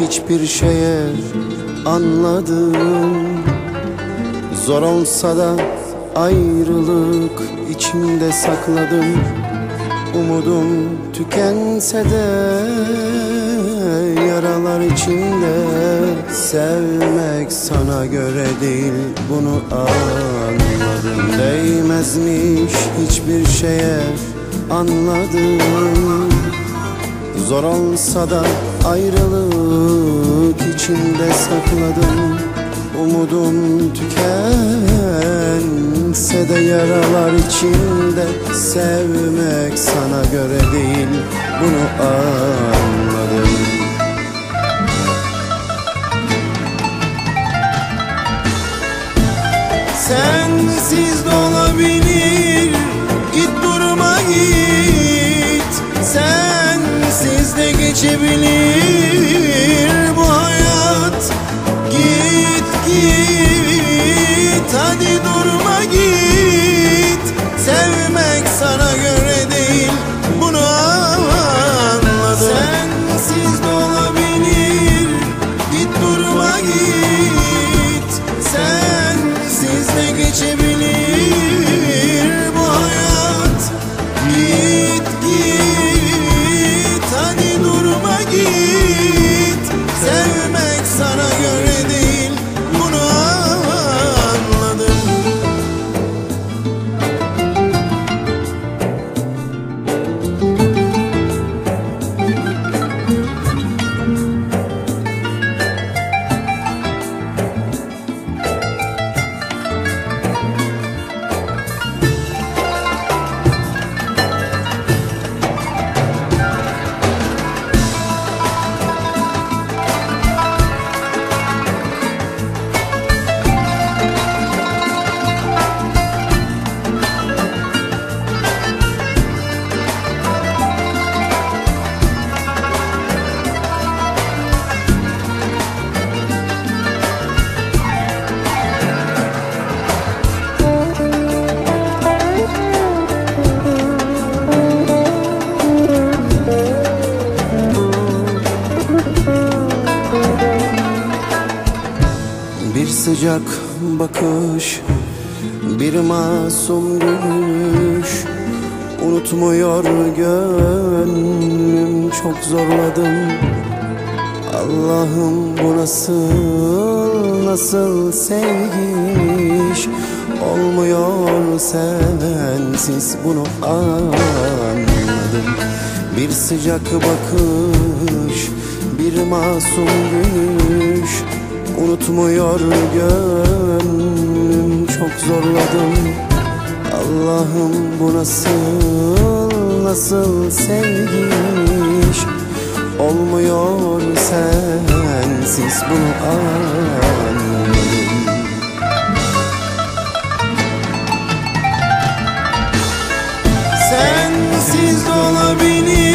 hiçbir şeye anladım Zor olsa da ayrılık içimde sakladım. Umudum tükense de yaralar içinde Sevmek sana göre değil. Bunu anladım. Değmezmiş hiçbir şeye anladım Zor olsa da ayrılık içinde sakladım. Umudum tükense de yaralar içinde Sevmek sana göre değil. Bunu anladım. Sensiz de sıcak bakış Bir masum gülüş. Unutmuyor gönlüm Çok zorladım. Allah'ım bu nasıl Nasıl sevgiş? Olmuyor sensiz Bunu anladım. Bir sıcak bakış Bir masum gülüş Tutmuyor gönlüm çok zorladım. Allah'ım bu nasıl nasıl sevgiymiş Olmuyor sensiz bunu anladım Sensiz olabilir.